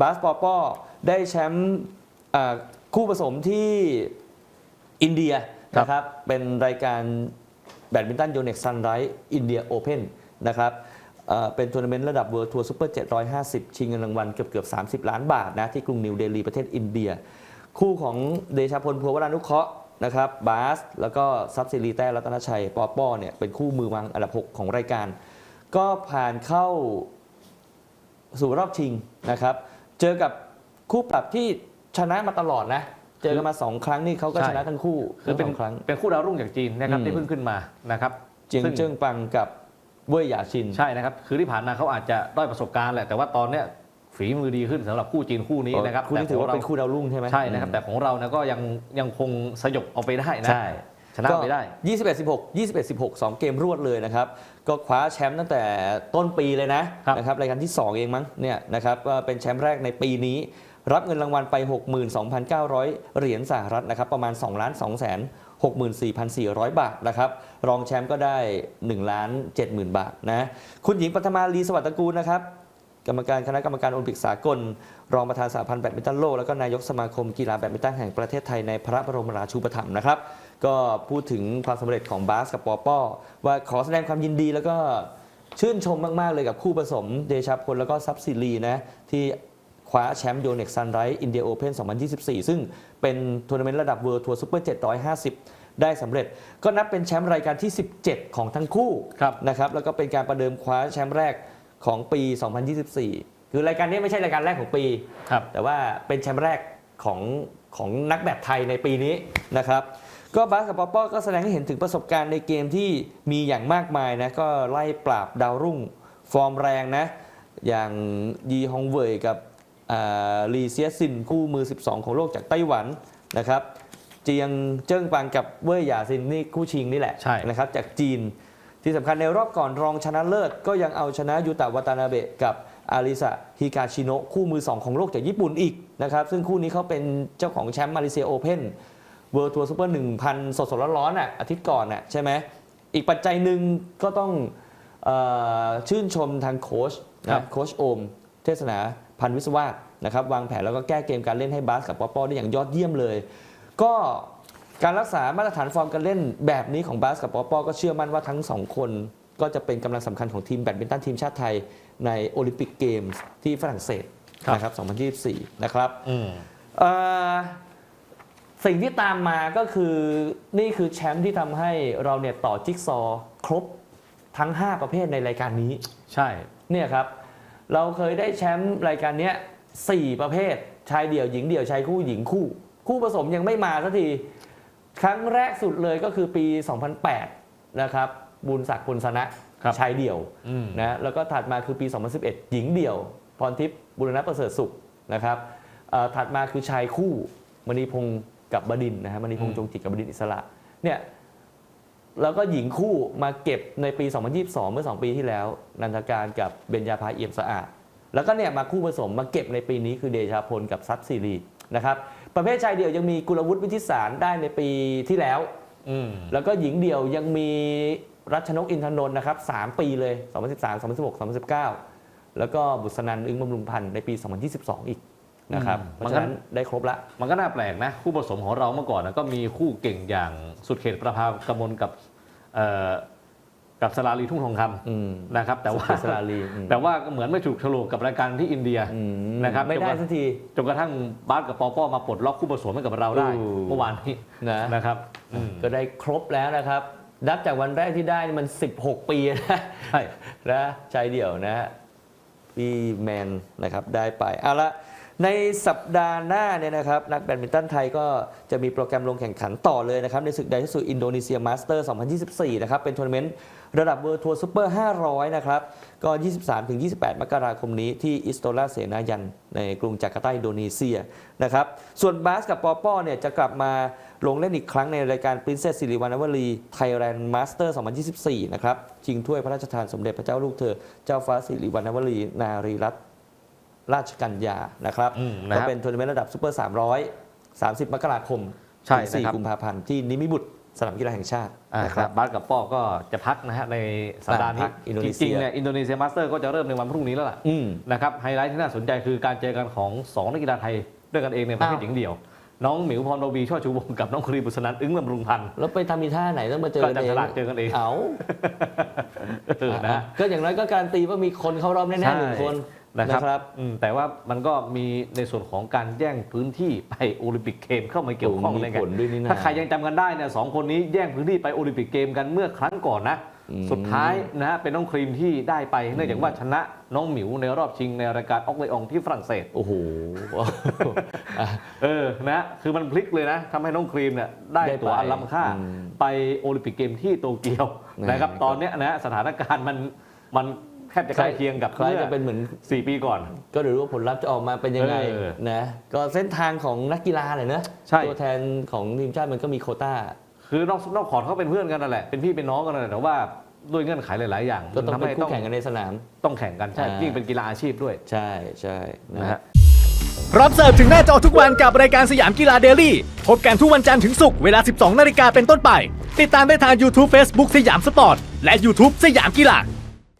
บาสปอปอได้แชมป์อ่าคู่ผสมที่อินเดียครับนะครับเป็นรายการแบดมินตันโยเน็กซันไรท์อินเดียโอเพนนะครับเอ่อเป็นทัวร์นาเมนต์ระดับเวิร์ทัวร์ซูเปอร์750 ชิงเงินรางวัลเกือบเกือบๆ30 ล้านบาทนะที่กรุงนิวเดลีประเทศอินเดีย คู่ของเดชาพลพัววรานุเคราะห์นะครับบาส แล้วก็ซับซิลีแต้รัตนชัยปอปอเนี่ยเป็นคู่มือวางอันดับ 6 ของรายการ ก็ผ่านเข้าสู่รอบชิงนะครับ เจอกับคู่ปรับที่ชนะมาตลอดนะ เจอกันมา2ครั้งนี่เขาก็ใช่ ชนะทั้งคู่คือเป็นทั้งสงครั้ง เป็นคู่ดาวรุ่งจากจีนนะครับอืม ที่เพิ่งขึ้นมานะครับเจียงซึ่งเจิ้งปังกับเว่ยหยาชิน ใช่นะครับ คือที่ผ่านมาเขาอาจจะด้อยประสบการณ์แหละ แต่ว่าตอนเนี้ยฝีมือดีขึ้นสำหรับคู่จีนคู่นี้นะครับคู่นี้ถือว่าแต่เป็นคู่ดาวรุ่งใช่ไหม ใช่นะครับ แต่ของเรานะก็ยังยังคงสยบเอาไปได้นะใช่ ชนะไปได้ 21 16 21 16 2 เกมรวดเลยนะครับ ก็คว้าแชมป์ตั้งแต่ต้นปีเลยนะครับนะครับรายการที่ 2 เองมั้งเนี่ยนะครับก็เป็นแชมป์แรกในปีนี้ รับเงินรางวัลไป 62,900 เหรียญสหรัฐนะครับ ประมาณ2ล้าน2แสน64,400 บาทนะครับ รองแชมป์ก็ได้1ล้าน70,000 บาทนะ คุณหญิงปัทมาลีสวัสดิ์ตระกูลนะครับกรรมการคณะกรรมการโอลิมปิกสากล รองประธานสหพันธ์แบดมินตันโลก แล้วก็นายกสมาคมกีฬาแบดมินตันแห่งประเทศไทยในพระบรมราชูปถัมภ์นะครับ ก็พูดถึงความสำเร็จของบาสกับปอปอว่าขอแสดงความยินดีแล้วก็ชื่นชมมาก ๆ เลยกับคู่ผสมเดชาพลแล้วก็ซับซิลีนะที่คว้าแชมป์โยเน็กซันไรท์อินเดียโอเพน2024 ซึ่งเป็นทัวร์นาเมนต์ระดับเวิ d ทัวร์ซูเปอร์ 750 ได้สำเร็จ ก็นับเป็นแชมป์รายการที่ 17 ของทั้งคู่ครับนะครับแล้วก็เป็นการประเดิมคว้าแชมป์แรกของปี 2024 คือรายการนี้ไม่ใช่รายการแรกของปีครับแต่ว่าเป็นแชมป์แรกของของนักแบดไทยในปีนี้นะครับ ก็บาสกับปอปอก็แสดงให้เห็นถึงประสบการณ์ในเกมที่มีอย่างมากมายนะ ก็ไล่ปราบดาวรุ่งฟอร์มแรงนะ อย่างยีฮองเวยกับอ่าลีเซียซินคู่มือ 12 ของโลกจากไต้หวันนะครับเจียงเจิ้งปังกับเว่ยหยาซินนี่คู่ชิงนี่แหละใช่นะครับจากจีนที่สำคัญในรอบก่อนรองชนะเลิศ ก็ยังเอาชนะยูตะวาตานาเบะกับอาริสะฮิกาชิโนะคู่มือ 2 ของโลกจากญี่ปุ่นอีกนะครับซึ่งคู่นี้เขาเป็นเจ้าของแชมป์มาเลเซียโอเพน เวิร์ทัวร์ซูเปอร์1,000สดๆร้อนๆอะอาทิตย์ก่อนอะใช่ไหมอีกปัจจัยหนึ่งก็ต้องเออชื่นชมทางโค้ชครันะบโค้ชโอม เทศนาพันธ์วิศวาสนะครับวางแผนแล้วก็แก้เกมการเล่นให้บาสกับปอปอได้อย่างยอดเยี่ยมเลย ก็การรักษามาตรฐานฟอร์มการเล่นแบบนี้ของบาสกับปอปอก็เชื่อมั่นว่าทั้งสองคนก็จะเป็นกำลังสำคัญของทีมแบดมินตันทีมชาติไทยในโอลิมปิกเกมส์ที่ฝรั่งเศสครับนะครับ 2024 นะครับอืมเอ่อ สิ่งที่ตามมาก็คือนี่คือแชมป์ที่ทำให้เราเนี่ยต่อจิ๊กซอว์ครบทั้ง 5 ประเภทในรายการนี้ใช่เนี่ยครับ เราเคยได้แชมป์รายการเนี้ยสี่ประเภทชายเดี่ยวหญิงเดี่ยวชายคู่หญิงคู่ คู่ผสมยังไม่มาสักที ครั้งแรกสุดเลยก็คือปี 2008 นะครับ บุญศักดิ์พลสนะครับ ชายเดี่ยวอืมนะแล้วก็ถัดมาคือปี 2011 หญิงเดี่ยว พรทิพย์บุรณะประเสริฐสุขนะครับเอ่อถัดมาคือชายคู่มณีพงศ์ กับบดินทร์นะฮะมณีพงศ์จงจิตกับบดินทร์อิสระเนี่ยแล้วก็หญิงคู่มาเก็บในปี 2022 เมื่อ 2 ปีที่แล้ว นันทการกับเบญญาภาเอี่ยมสะอาด แล้วก็เนี่ยมาคู่ผสมมาเก็บในปีนี้คือเดชาพลกับซับซีรีนะครับประเภทชายเดี่ยวยังมีกุลวุฒิวิทิสารได้ในปีที่แล้วอืมแล้วก็หญิงเดี่ยวยังมีรัชนกอินทนนท์นะครับ 3 ปีเลย 2013 2016 2019 แล้วก็บุษนันท์อึ้งบำรุงพันธ์ในปี 2022 อีก นะครับอืมเพราะฉะนั้นได้ครบละ มันก็น่าแปลกนะ คู่ผสมของเราเมื่อก่อนนะก็มีคู่เก่งอย่างสุดเขตประภากมลกับเอ่อกับสลาลีทุ่งทองคอืมำนะครับ แต่ว่าสุขสลาลีอืมแต่ว่าก็เหมือนไม่ถูกโฉลกกับรายการที่อินเดียอืมนะครับไม่ได้สักทีจนกระทั่งบาสกับปอปอมาปลดล็อกคู่ผสมให้กับเราได้อู้เมื่อวานนี้นะนะครับอืมก็ได้ครบแล้วนะครับนับจากวันแรกที่ได้นี่มัน 16 ปีนะใช่นะชายเดี่ยวนะฮะพี่แมนนะครับได้ไปเอาละ ในสัปดาห์หน้าเนี่ยนะครับนักแบดมินตันไทยก็จะมีโปรแกรมลงแข่งขันต่อเลยนะครับ ในศึกไดที่สุดอินโดนีเซียมาสเตอร์ 2024 นะครับ เป็นทัวร์นาเมนต์ระดับเวิร์ทัวร์ซูเปอร์ 500 นะครับ ก็ 23-28 มกราคมนี้ที่อิสโตลาเสนายัน ในกรุงจาการ์ตาอินโดนีเซียนะครับ ส่วนบาสกับปอปอเนี่ยจะกลับมาลงเล่นอีกครั้งในรายการ Princess สิริวัณวลี Thailand Master 2024 นะครับชิงถ้วยพระราชทานสมเด็จพระเจ้าลูกเธอเจ้าฟ้าสิริวัณวลีนารีรัตน ราชกัญญานะครับอืมนะครับก็เป็นทัวร์นาเมนต์ระดับซูเปอร์300 30 มกราคมใช่ถึงนะครับ4กุมภาพันธ์ที่นิมิบุตรสนามกีฬาแห่งชาติอ่านะคครัรับบบาสกับป้อก็จะพักนะฮะในสัปดาห์พันี้กอินโดนีจเซียริงๆเนี่ยอินโดนีเซียมาสเตอร์ก็จะเริ่มในวันพรุ่งนี้แล้วล่ะอืมนะครับไฮไลท์ที่น่าสนใจคือการเจอกันของ 2 นักกีฬาไทยด้วยกันเองในประเภทอ้าวหญิงเดี่ยว น้องหมิวพรบวีช่อชูวงศ์กับน้องครีบุษนันอึ้งบำรุงพันธ์แล้วไปทำมีท่าไหนต้องมาเจอก็กันจะเอฉงลาดเจอกันเองเอาเออนะก็อย่างน้อยก็การันตีว่ามีคนเข้ารอบแน่ๆหนึ่งคน นะครับนะครับ อืมแต่ว่ามันก็มีในส่วนของการแย่งพื้นที่ไปโอลิมปิกเกมเข้ามาเกี่ยวข้องมีในกันผลด้วยนี่นะถ้าใครยังจำกันได้เนี่ยสองคนนี้แย่งพื้นที่ไปโอลิมปิกเกมกันเมื่อครั้งก่อนนะ อืม สุดท้ายนะฮะเป็นน้องครีมที่ได้ไปเนื่องจากว่าชนะน้องหมิวในรอบชิงในรายการออกเลองที่ฝรั่งเศส โอ้โหอะเออ นะ คือมันพลิกเลยนะ ทำให้น้องครีมเนี่ยได้ได้ไปตัวอันล้ำค่า อืมไปโอลิมปิกเกมที่โตเกียวนะนะครับครับ ตอนเนี้ยนะสถานการณ์มันมัน แทบจะใกล้เคียงกับคล้ายเมื่อจะเป็นเหมือนสี่ปีก่อน ก็เดี๋ยวรู้ว่าผลลัพธ์จะออกมาเป็นยังไงเออนะก็เส้นทางของนักกีฬาเลยเนอะใช่ ตัวแทนของทีมชาติมันก็มีโควต้า คือนอกนอกขอร์ตเขาเป็นเพื่อนกันนั่นแหละเป็นพี่เป็นน้องกันนั่นแหละแต่ว่าด้วยเงื่อนไขหลาย ๆ อย่างก็ต้องทำเป็นให้คู่แข่งกันในสนาม ต้องแข่งกันใช่อ่ายิ่ ยิ่งเป็นกีฬาอาชีพด้วยใช่ใช่นะนะฮะ ฮะ พร้อมเสิร์ฟถึงหน้าจอทุกวันกับรายการสยามกีฬาเดลี่ พบกันทุกวันจันทร์ถึงศุกร์เวลา 12 นาฬิกาเป็นต้นไป ติดตามได้ทาง YouTube Facebook สยามสปอร์ต และ YouTube สยามกีฬา